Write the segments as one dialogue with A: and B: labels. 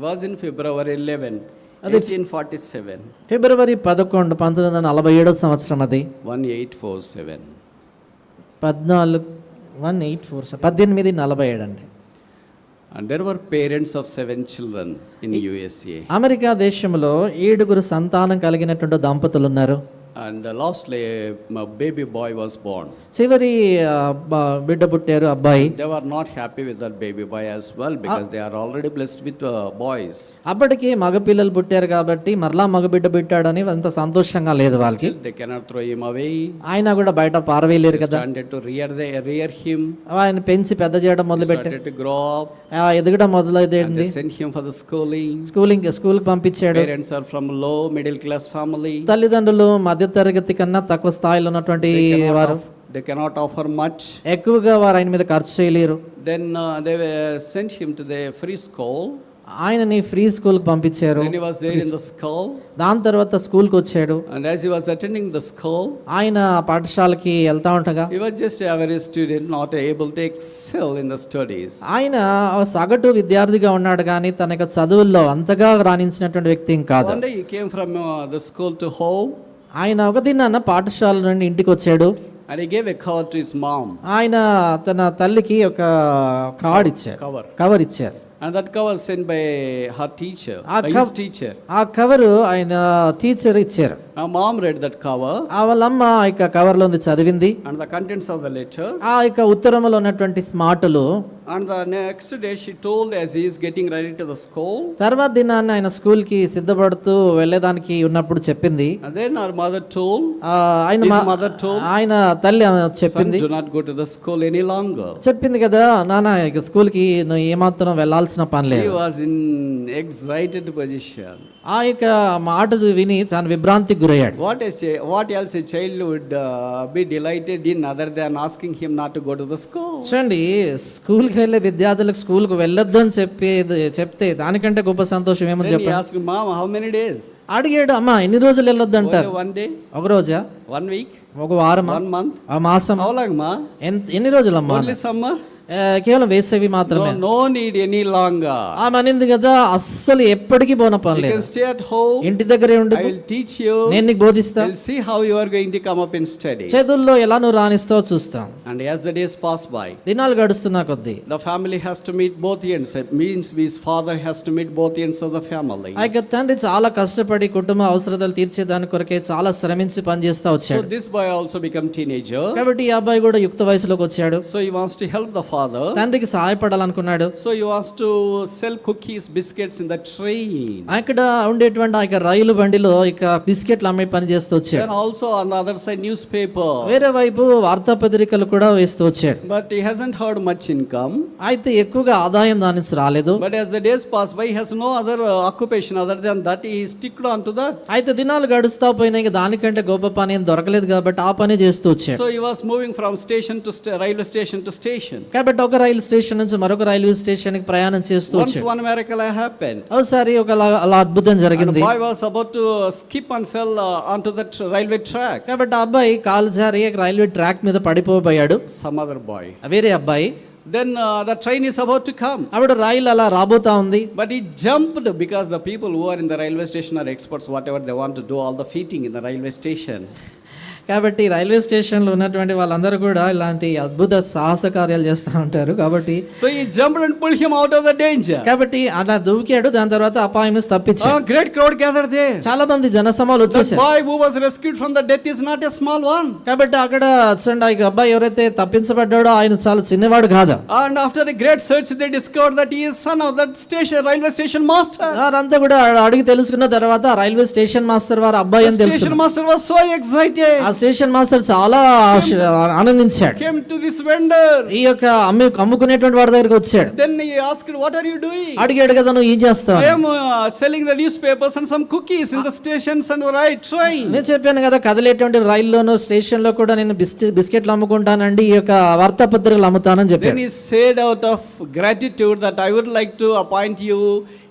A: was in February 11, 1847,
B: ఫిబ్రవరి పదకొండు పంతొమ్మిది వందల నలభై ఏడో సంవత్సరం అది
A: 1847.
B: పద్నాలుగు వన్ ఎయిట్ ఫోర్ పద్దెనిమిది నలభై ఏడు అండి
A: And there were parents of seven children in USA.
B: America దేశంలో ఏడుగురు సంతానం కలిగినటువంటి దంపతులు ఉన్నారు
A: and lastly baby boy was born
B: చివరి బిడ్డ పుట్టారు అబ్బాయి.
A: They are not happy with that baby boy as well because they are already blessed with boys
B: అప్పటికి మగ పిల్లలు పుట్టారు కాబట్టి మరలా మగ బిడ్ పెట్టాడని అంత సంతోషంగా లేదు వాళ్ళకి.
A: They cannot throw him away
B: ఆయన కూడా బయట పారవేయలేరు కదా.
A: And to rear they rear him
B: ఆయన పెంచి పెద్ద చేయడం
A: మొదలు పెట్టాడు టు గ్రో
B: అప్ ఎదగడం మొదలైంది.
A: Send him for the schooling
B: schooling school పంపించాడు.
A: పేరెంట్స్ ఆర్ ఫ్రమ్లో మిడిల్ క్లాస్ ఫ్యామిలీ
B: తల్లిదండ్రులు తరగతి కన్నా తక్కువ స్థాయిలో ఉన్నటువంటి వారు
A: They cannot offer much.
B: ఎక్కువగా వారు ఆయన మీద ఖర్చు చేయలేరు
A: uh, they were sent him to the free school.
B: ఆయనని ఫ్రీ స్కూల్కి పంపించారు
A: Then he was there in the school.
B: దాని తర్వాత స్కూల్కి వచ్చాడు
A: And as he was attending the school,
B: ఆయన పాఠశాలకి వెళ్తా ఉండగా
A: was just a average student, not able to excel in the studies.
B: ఆయన సగటు విద్యార్థిగా ఉన్నాడు కానీ తన యొక్క చదువుల్లో అంతగా రాణించినటువంటి వ్యక్తి కాదు
A: he came from uh, the school to home
B: ఆయన ఒక దినాన పాఠశాల నుండి ఇంటికి వచ్చాడు
A: and he gave a card to his mom.
B: ఆయన తన తల్లికి ఒక కార్డ్ ఇచ్చారు
A: Cover.
B: కవర్ ఇచ్చారు
A: And that cover sent by her teacher,
B: Ah,
A: by his
B: cov-
A: teacher.
B: ఆ కవరు ఆయన టీచర్ ఇచ్చారు
A: Now mom read that cover
B: ఆ వాళ్ళమ్మ ఆ యొక్క కవర్లో ఉంది చదివింది
A: and the contents of the letter.
B: ఆ యొక్క ఉత్తరంలో ఉన్నటువంటి మాటలు
A: And the next day she told as he is getting ready to the school.
B: తర్వాత దినాన్ని ఆయన స్కూల్కి సిద్ధపడుతూ వెళ్ళేదానికి ఉన్నప్పుడు చెప్పింది
A: And then her mother told,
B: ఆ, ఆయన
A: his
B: మా-
A: mother told,
B: ఆయన తల్లి చెప్పింది
A: do not go to the school any longer.
B: చెప్పింది కదా నాన్న ఇక స్కూల్కి నువ్వు ఏమాత్రం వెళ్ళాల్సిన పని
A: He
B: లేదు
A: was in excited position.
B: ఆ యొక్క మాట విని చాలా విభ్రాంతి గురయ్యాడు.
A: What is what else a child would be delighted in other than asking him not to go to school
B: చూడండి స్కూల్కి వెళ్ళే విద్యార్థులకు స్కూల్కు వెళ్ళొద్దు అని చెప్పేది చెప్తే దానికంటే గొప్ప సంతోషం ఏమని చెప్పాడు?
A: మామ్ హౌ మెనీ డేస్
B: అడిగాడు అమ్మా ఎన్ని రోజులు వెళ్ళొద్దు అంటారు
A: వన్ డే
B: ఒక రోజా?
A: వన్ వీక్
B: ఒక వారం
A: వన్ మంత్
B: ఆ మాసం? అవలాగమా ఎన్ని రోజులు
A: అమ్మా ఓన్లీ
B: సమ్మర్ కేవలం వేసేవి మాత్రమే.
A: నో నీడ్ ఎనీ లాంగ్
B: ఆమె అనింది కదా అస్సలు ఎప్పటికీ పోన పని ఇంటి దగ్గరే ఉండు.
A: ఐ విల్ టీచ్ యు
B: నేను నీకు బోధిస్తా.
A: సి హౌ యు
B: చదువుల్లో ఎలా నువ్వు రాణిస్తావో చూస్తా.
A: And as the days pass by
B: దినాలు గడుస్తున్నా కొద్ది.
A: The family has to meet both ends means his father has meet both ends
B: the family I చాలా కష్టపడి కుటుంబ అవసరాలు తీర్చే దాని కొరకే చాలా శ్రమించి పనిచేస్తా వచ్చాడు.
A: So boy also become teenager
B: కాబట్టి ఈ అబ్బాయి కూడా యుక్త వయసులోకి వచ్చాడు.
A: So he wants help the father father.
B: తండ్రికి సహాయపడాలనుకున్నాడు
A: So he wants to sell cookies, biscuits in the train.
B: అక్కడ ఉండేటువంటి ఆ యొక్క రైలు బండిలో ఇక బిస్కెట్లు అమ్మే పని చేస్తూ వచ్చాడు
A: Then also on the other side newspaper.
B: వేరే వైపు వార్తాపత్రికలు కూడా వేస్తూ వచ్చాడు
A: But he hasn't heard much income.
B: అయితే ఎక్కువగా ఆదాయం దాని నుంచి రాలేదు
A: But as the days pass by, he has no other uh, occupation other than that. He sticked on to that.
B: అయితే దినాలు గడుస్తా పోయినాయి ఇక దానికంటే గొప్ప పని ఏం దొరకలేదు కాబట్టి ఆ పని చేస్తూ వచ్చాడు
A: So he was moving from station to sta- railway station to station.
B: కాబట్టి ఒక రైలు స్టేషన్ నుంచి మరొక రైల్వే స్టేషన్కి ప్రయాణం చేస్తూ వచ్చాడు
A: one miracle happened.
B: ఒకసారి ఒక అలా- అద్భుతం జరిగింది
A: was about to skip and fell uh, onto the tr- railway track.
B: కాబట్టి ఆ అబ్బాయి కాలు జారి రైల్వే ట్రాక్ మీద పడిపోబోయాడు
A: Some other boy.
B: వేరే అబ్బాయి
A: Then uh, the train is about to come.
B: అప్పుడు రైలు అలా రాబోతా ఉంది
A: But he jumped because the people who are in the railway station are experts, whatever they want to do, all the feeding in the railway station.
B: కాబట్టి railway స్టేషన్లో ఉన్నటువంటి వాళ్ళందరూ కూడా ఇలాంటి అద్భుత సాహస కార్యాలు చేస్తూ ఉంటారు. కాబట్టి
A: so he jump and pull him out of the danger
B: కాబట్టి అలా దూకాడు దాని తర్వాత అపాయం నుంచి
A: గ్రేట్ క్రౌడ్ గ్యాదర్ దే
B: చాలా మంది జనసమాలు వచ్చేసారు
A: boy from death is not small
B: కాబట్టి అక్కడ చూడండి ఆ అబ్బాయి ఎవరైతే తప్పించబడ్డాడో ఆయన చాలా చిన్నవాడు కాదు.
A: And after great search son railway station master
B: వారంతా కూడా అడిగి తెలుసుకున్న తర్వాత రైల్వే స్టేషన్ మాస్టర్ వారు అబ్బాయి
A: మాస్టర్ వాస్ సో
B: ఆ స్టేషన్ మాస్టర్ చాలా ఆనందించాడు.
A: టు దిస్ వెండర్
B: ఈ యొక్క అమ్ముకునేటువంటి వాడి దగ్గరికి వచ్చాడు.
A: Then he asked what are you doing
B: అడిగాడు కదా నువ్వు ఏం చేస్తావు?
A: I news papers and some cookies in right train
B: నేను చెప్పాను కదా కదిలేటువంటి రైల్లోనో స్టేషన్లో కూడా నేను బిస్కెట్లు అమ్ముకుంటానండి ఈ యొక్క వార్తాపత్రికలు అమ్ముతానని చెప్పాను
A: then he said out of gratitude that I would like to appoint you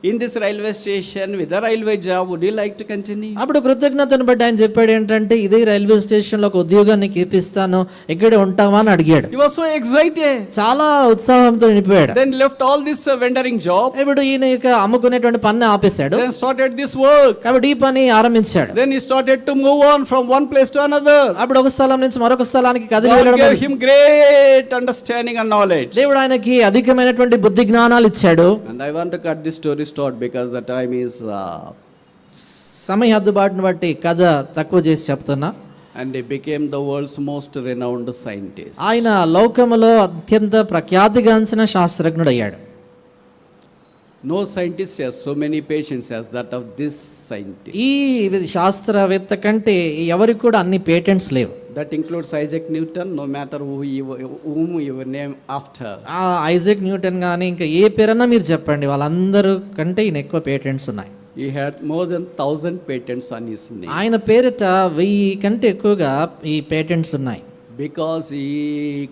A: in this railway station with the railway job would like to continue
B: అప్పుడు కృతజ్ఞతను బట్టి ఆయన చెప్పాడు ఏంటంటే ఇదే రైల్వే స్టేషన్లో ఒక ఉద్యోగాన్ని కేపిస్తాను ఇక్కడ ఉంటావా? అని అడిగాడు.
A: యువర్ సో
B: చాలా ఉత్సాహంతో
A: నిపోయాడు then left all this vendering job
B: ఇప్పుడు ఈయన అమ్ముకునేటువంటి పని ఆపేశాడు.
A: దెన్ స్టార్టెడ్ దిస్ వర్క్
B: కాబట్టి ఈ పని ఆరంభించాడు.
A: Then he started to move one place to another
B: అప్పుడు ఒక స్థలం నుంచి మరొక స్థలానికి కదిలి
A: గ్రేట్ అండర్స్టాండింగ్ అండ్ నాలెడ్జ్
B: దేవుడు ఆయనకి అధికమైనటువంటి బుద్ధి జ్ఞానాలు ఇచ్చాడు.
A: I want to cut this story start because the time
B: సమయ హద్దుబాటును బట్టి కథ తక్కువ చేసి చెప్తున్నా.
A: And he became the world's most renowned scientist.
B: ఆయన లోకములో అత్యంత ప్రఖ్యాతిగాంచిన శాస్త్రజ్ఞుడు అయ్యాడు
A: No scientist has so many patients as that of this scientist.
B: ఈ శాస్త్రవేత్త కంటే ఎవరికి కూడా అన్ని పేటెంట్స్ లేవు
A: That includes Isaac Newton, no matter who you, whom you name after.
B: ఆ ఐజక్ న్యూటన్ కానీ ఇంకా ఏ పేరన్నా మీరు చెప్పండి వాళ్ళందరూ కంటే ఈయన ఎక్కువ పేటెంట్స్ ఉన్నాయి
A: He had more than thousand patents on his name
B: ఆయన పేరిట వెయ్యి కంటే ఎక్కువగా ఈ పేటెంట్స్ ఉన్నాయి
A: because he,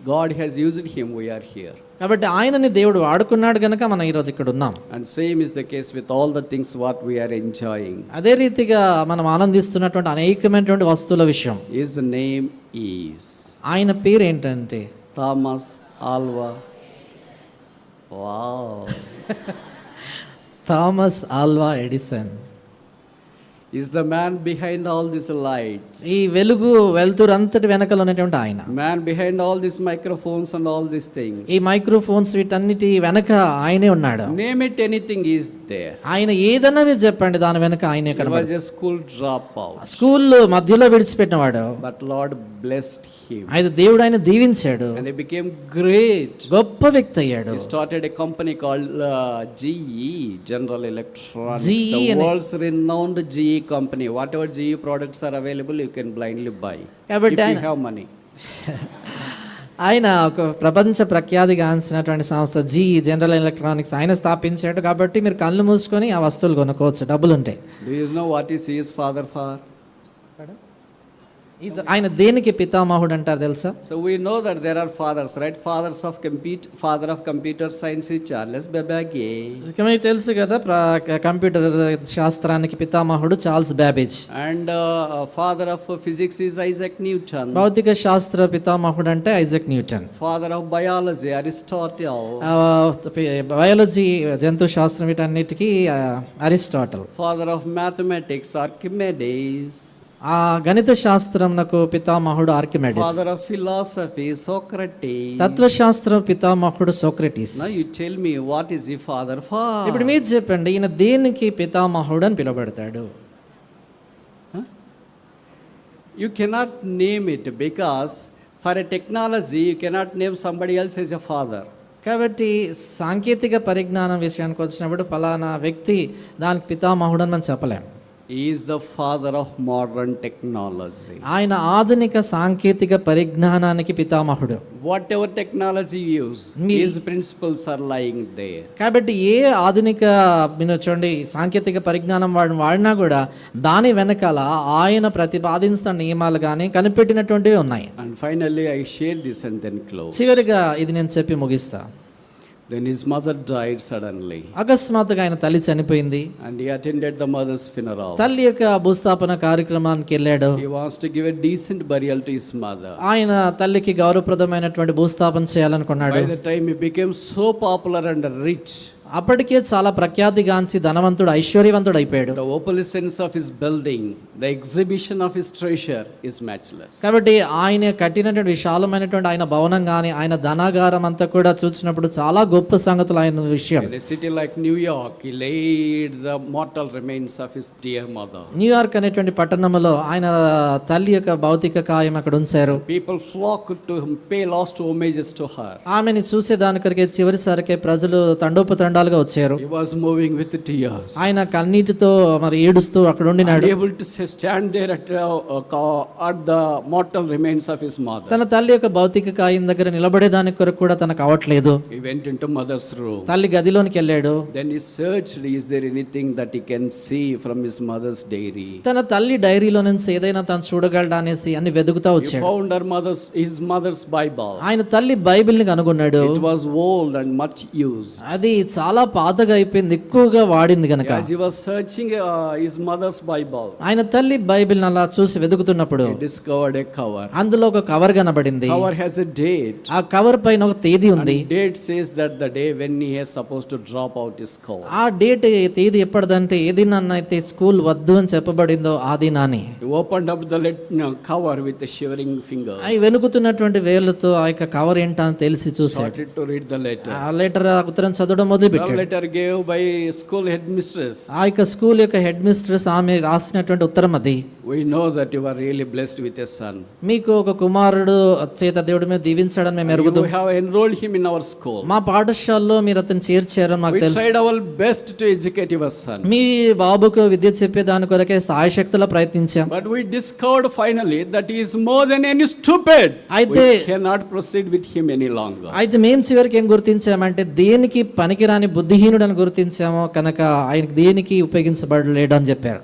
A: God has used him. We are here,
B: కాబట్టి ఆయనని దేవుడు వాడుకున్నాడు కనుక మనం ఈరోజు ఇక్కడ ఉన్నాం
A: and same is the case with all the things what we are enjoying.
B: అదే రీతిగా మనం ఆనందిస్తున్నటువంటి అనేకమైనటువంటి వస్తువుల విషయం
A: His name is
B: ఆయన పేరు ఏంటంటే
A: Thomas Alva. Wow.
B: Thomas Alva Edison
A: is the man behind all these lights.
B: ఈ వెలుగు వెలుతురు అంతటి వెనకలు ఉన్నటువంటి ఆయన
A: Man behind all these microphones and all these things.
B: ఈ మైక్రోఫోన్స్ వీటన్నిటి వెనక ఆయనే ఉన్నాడు
A: Name it anything is
B: ఆయన ఏదన్నా మీరు చెప్పండి దాని వెనుక ఆయన
A: స్కూల్ డ్రాప్
B: స్కూల్ మధ్యలో
A: బట్ లార్డ్ బ్లెస్డ్
B: ఆయన దేవుడు ఆయన దీవించాడు.
A: గ్రేట్
B: గొప్ప వ్యక్తి అయ్యాడు.
A: Started company call GE General
B: Electronics
A: GE
B: world's
A: renowned GE company whatever GE products are available you can blindly buy
B: కాబట్టి ఆయన ఒక ప్రపంచ ప్రఖ్యాతిగాంచినటువంటి సంస్థ జీ జనరల్ ఎలక్ట్రానిక్స్ ఆయన స్థాపించాడు కాబట్టి మీరు కళ్ళు మూసుకొని ఆ వస్తువులు కొనుక్కోవచ్చు డబ్బులు ఉంటాయి
A: know what is his father for?
B: ఆయన దేనికి పితామహుడు అంటారు తెలుసా?
A: So we know that there are fathers right fathers of compute father of computer science is Charles
B: Babbage కమే తెలుసు కదా? కంప్యూటర్ శాస్త్రానికి పితామహుడు Charles Babbage.
A: And father of physics is Isaac Newton
B: భౌతిక శాస్త్ర పితామహుడు అంటే Isaac Newton.
A: Father of
B: biology Aristotle biology జంతు శాస్త్రం వీటన్నిటికీ Aristotle.
A: Father of mathematics Archimedes
B: ఆ గణిత శాస్త్రం నాకు పితామహుడు Archimedes.
A: Father of philosophy Socrates
B: తత్వశాస్త్రం పితామహుడు Socrates.
A: Now tell me what is he father for
B: ఇప్పుడు మీరు చెప్పండి ఈయన దేనికి పితామహుడు అని పిలవబడతాడు?
A: You cannot name it because for a technology you cannot name somebody else is a father
B: కాబట్టి సాంకేతిక పరిజ్ఞానం విషయానికి వచ్చినప్పుడు ఫలానా వ్యక్తి దానికి పితామహుడు అని మనం
A: చెప్పలేము is the father of modern technology
B: ఆయన ఆధునిక సాంకేతిక పరిజ్ఞానానికి పితామహుడు.
A: Whatever technology
B: uses
A: his principles are lying there
B: కాబట్టి ఏ ఆధునిక మీరు చూడండి సాంకేతిక పరిజ్ఞానం వాడిని వాడినా కూడా దాని వెనకాల ఆయన ప్రతిపాదించిన నియమాలు కానీ కనిపెట్టినటువంటివి ఉన్నాయి.
A: And finally I share this and then close
B: చివరిగా ఇది నేను చెప్పి ముగిస్తాను
A: Then his mother died suddenly,
B: అకస్మాత్తుగా ఆయన తల్లి చనిపోయింది
A: and he attended the mother's funeral.
B: తల్లి యొక్క భూస్థాపన కార్యక్రమానికి వెళ్ళాడు
A: He wants to give a decent burial to his mother.
B: ఆయన తల్లికి గౌరవప్రదమైనటువంటి భూస్థాపన చేయాలనుకున్నాడు
A: By the time he became so popular and rich,
B: అప్పటికే చాలా ప్రఖ్యాతి గాంచి ధనవంతుడు ఐశ్వర్యవంతుడు అయిపోయాడు
A: the opalescence of his building the exhibition of his treasure is matchless
B: కాబట్టి ఆయన కట్టినటువంటి విశాలమైనటువంటి ఆయన భవనం గాని ఆయన ధనాగారం అంతా కూడా చూసినప్పుడు చాలా గొప్ప సంగతులు ఆయన విషయం.
A: City like New York he laid the mortal remains of his dear mother
B: New York అనేటువంటి పట్టణంలో ఆయన తల్లి యొక్క భౌతిక కాయం అక్కడ ఉంచారు.
A: People flock to him pay last homages to her
B: ఆమెని చూసే దానికరికే చివరిసారికే ప్రజలు
A: తండోపు అండాలుగా వచ్చారు. మూవింగ్ విత్
B: ఆయన కన్నీటితో మరి ఏడుస్తూ అక్కడ ఉండినాడు.
A: Stand there at at the mortal remains of his
B: తన తల్లి యొక్క భౌతిక కాయం దగ్గర నిలబడే దాని కొరకు కూడా తనకు అవట్లేదు
A: హి వెంట్ మదర్స్ రూమ్
B: తల్లి గదిలోకి వెళ్ళాడు.
A: Then he searched anything see from his mother's diary
B: తన తల్లి డైరీలో నుంచి ఏదైనా తను చూడగలడా అనేసి అన్ని వెతుకుతా వచ్చాడు.
A: ఫౌండ్ మదర్స్ మదర్స్ బైబిల్
B: ఆయన తల్లి బైబిల్ని కనుగొన్నాడు
A: ఓల్డ్ అండ్ మచ్
B: అది చాలా పాతగా అయిపోయింది ఎక్కువగా వాడింది
A: కనుక సర్చింగ్ హిస్ మదర్స్ బైబల్
B: ఆయన తల్లి బైబిల్ అలా చూసి వెతుకుతున్నప్పుడు
A: డిస్కవర్డ్ ఏ కవర్
B: అందులో ఒక కవర్ కనబడింది.
A: కవర్ హ్యాస్ ఎ డేట్
B: ఆ కవర్ పైన ఒక తేదీ ఉంది.
A: Date says that the day when he suppose to drop out his
B: ఆ డేట్ తేదీ ఎప్పటిదంటే ఏది నన్ను అయితే స్కూల్ వద్దు అని చెప్పబడిందో
A: ఆది Nani open up the let cover with shivering finger
B: I వెనుకుతున్నటువంటి వేలతో ఆ యొక్క కవర్ ఏంటని తెలిసి
A: చూసి టు రీడ్ ద లెటర్
B: ఆ లెటర్ ఉత్తరం చదవడం మొదలు యొక్క స్కూల్ యొక్క హెడ్ ఆమె రాసినటువంటి ఉత్తరం అది.
A: Why know that with son
B: మీకు ఒక కుమారుడు చేత దేవుడి మీద దీవించడం మేము
A: ఎరుగుదు. You him in our school
B: మా పాఠశాలలో మీరు అతను చేర్చారు మాకు
A: బెస్ట్ టు ఎడ్యుకేట్ సన్
B: మీ బాబుకు విద్య చెప్పే దాని కొరకే సాయశక్తుల ప్రయత్నించాం.
A: But we discovered finally that is more than any
B: stupid
A: ఐతే cannot proceed with him any longer
B: ఐతే మేము గుర్తించామంటే దేనికి పనికిరాని బుద్ధిహీనుడు అని గుర్తించామో కనుక ఆయనకి దేనికి ఉపయోగించబడలేడు అని చెప్పారు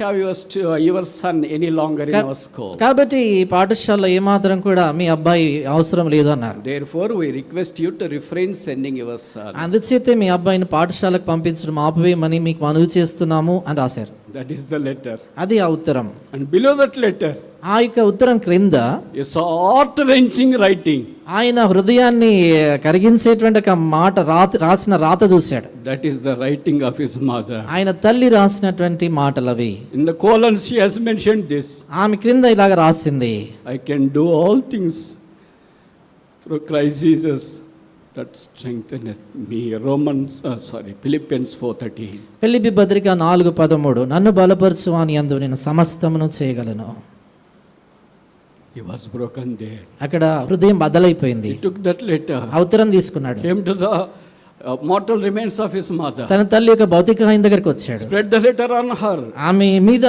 A: have your, stu- your son any longer in our school.
B: కాబట్టి ఈ పాఠశాలలో ఏమాత్రం కూడా మీ అబ్బాయి అవసరం లేదు అన్నారు
A: we request you to refrain sending your son.
B: అందుచేతే మీ అబ్బాయిని పాఠశాలకు పంపించడం ఆపివేయమని మీకు మనవి చేస్తున్నాము అని రాశారు
A: దట్ ఇస్ ద లెటర్
B: అది ఆ ఉత్తరం.
A: అండ్ బిలో దట్ లెటర్
B: ఆ యొక్క ఉత్తరం క్రింద
A: హార్ట్ రెంచింగ్ రైటింగ్
B: ఆయన హృదయాన్ని కరిగించేటువంటి ఒక మాట రాత రాసిన రాత చూశాడు.
A: That is the writing of his mother
B: ఆయన తల్లి రాసినటువంటి మాటలు అవి
A: in the colon she has mention this
B: ఆమె క్రింద ఇలాగ రాసింది.
A: I can do all things through Christ that strength me Romans sorry Philippians four thirty
B: Philippi భద్రిక నాలుగు పదమూడు. నన్ను బలపరచు అని అందు నేను సమస్తమును చేయగలను. అక్కడ హృదయం బదలైపోయింది
A: టుక్ దట్
B: లెటర్ అవతరం తీసుకున్నాడు.
A: ఏం uh, mortal remains of his mother,
B: తన తల్లి యొక్క భౌతిక ఆయన దగ్గరికి వచ్చాడు
A: spread the letter on her,
B: ఆమె మీద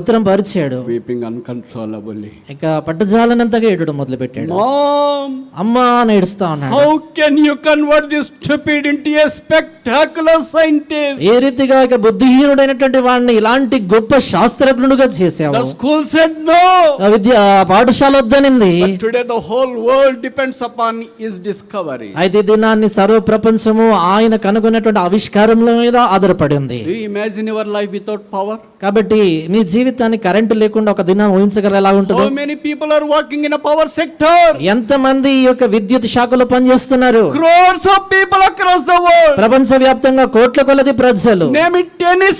B: ఉత్తరం పరిచాడు
A: weeping uncontrollably.
B: ఇక పట్టజాలనంతగా ఏడడం మొదలు పెట్టాడు
A: Mom,
B: అమ్మా అని ఏడుస్తా ఉన్నాడు
A: how can you convert this stupid into a spectacular scientist?
B: ఏ రీతిగా ఇక బుద్ధిహీనుడైనటువంటి వాడిని ఇలాంటి గొప్ప శాస్త్రజ్ఞుడుగా చేసావు
A: The school said no.
B: ఆ విద్య పాఠశాల వద్దనింది
A: But today the whole world depends upon his discovery.
B: అయితే దినాన్ని సర్వ ప్రపంచము ఆయన కనుగొన్నటువంటి ఆవిష్కారం మీద
A: ఆధారపడింది. Imagine your life without power
B: కాబట్టి మీ జీవితాన్ని కరెంట్ లేకుండా ఒక దినం ఊహించగల ఎలా ఉంటుంది?
A: Many people are walking in power sector ఎంత
B: మంది ఈ యొక్క విద్యుత్ శాఖలో పనిచేస్తున్నారు?
A: క్రోర్స్ ఆఫ్ పీపుల్ అక్రాస్
B: ప్రపంచ వ్యాప్తంగా కోట్ల కొలది ప్రజలు.
A: నేమ్ ఇట్ ఎనీ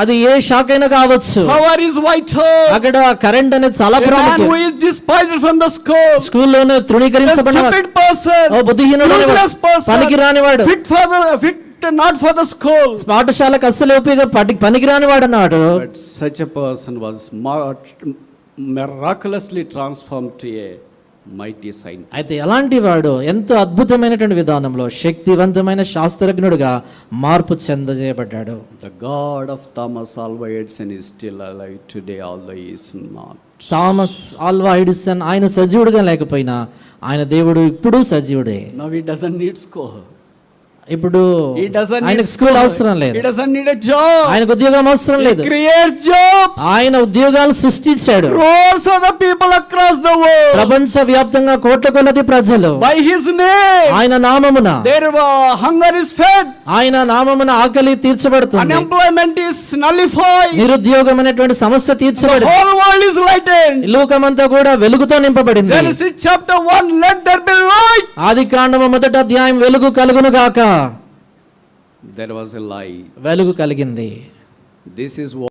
B: అది ఏ శాఖ అయినా కావచ్చు.
A: పవర్ ఇస్ వైట్
B: అక్కడ కరెంట్ అనేది చాలా ప్రాముఖ్యం.
A: హూ
B: ఇస్
A: డిస్పైజ్డ్ ఫ్రమ్
B: ఓ బుద్ధిహీనుడు
A: రాని person.
B: పనికి రానివాడు
A: Fit for the fit not for the school.
B: పాఠశాలకు అస్సలు ఉపయోగ పని- పనికి రానివాడు అన్నాడు
A: a person was mar- miraculously transformed to a mighty scientist.
B: అయితే ఎలాంటి వాడు ఎంతో అద్భుతమైనటువంటి విధానంలో శక్తివంతమైన శాస్త్రజ్ఞుడుగా మార్పు చెందజేయబడ్డాడు
A: The God of Thomas Alva Edison is still alive today, although he is not.
B: Thomas Alva Edison ఆయన సజీవుడుగా లేకపోయినా ఆయన దేవుడు ఇప్పుడు సజీవుడే
A: Now he doesn't need school.
B: ఇప్పుడు
A: ఆయన
B: స్కూల్ అవసరం లేదు. ఆయన ఉద్యోగం అవసరం లేదు.
A: జాబ్
B: ఆయన ఉద్యోగాలు సృష్టించాడు.
A: Roles people across the world
B: ప్రపంచ వ్యాప్తంగా కోట్ల కొన్నది ప్రజలు.
A: బై హిస్ నేమ్
B: ఆయన నామమున.
A: దేర్ హంగర్ ఇస్ ఫెడ్
B: ఆయన నామమున ఆకలి తీర్చబడుతుంది.
A: అన్ఎంప్లాయ్మెంట్ ఇస్ నలిఫై
B: నిరుద్యోగం అనేటువంటి సమస్య తీర్చబడి
A: హోల్ ఇస్ లైటెడ్
B: లోకమంతా కూడా వెలుగుతో నింపబడింది.
A: జెనసిస్ చాప్టర్ 1
B: ఆదికాండము మొదట అధ్యాయం వెలుగు కలుగును గాక.
A: There was a lie.
B: వెలుగు కలిగింది
A: This is what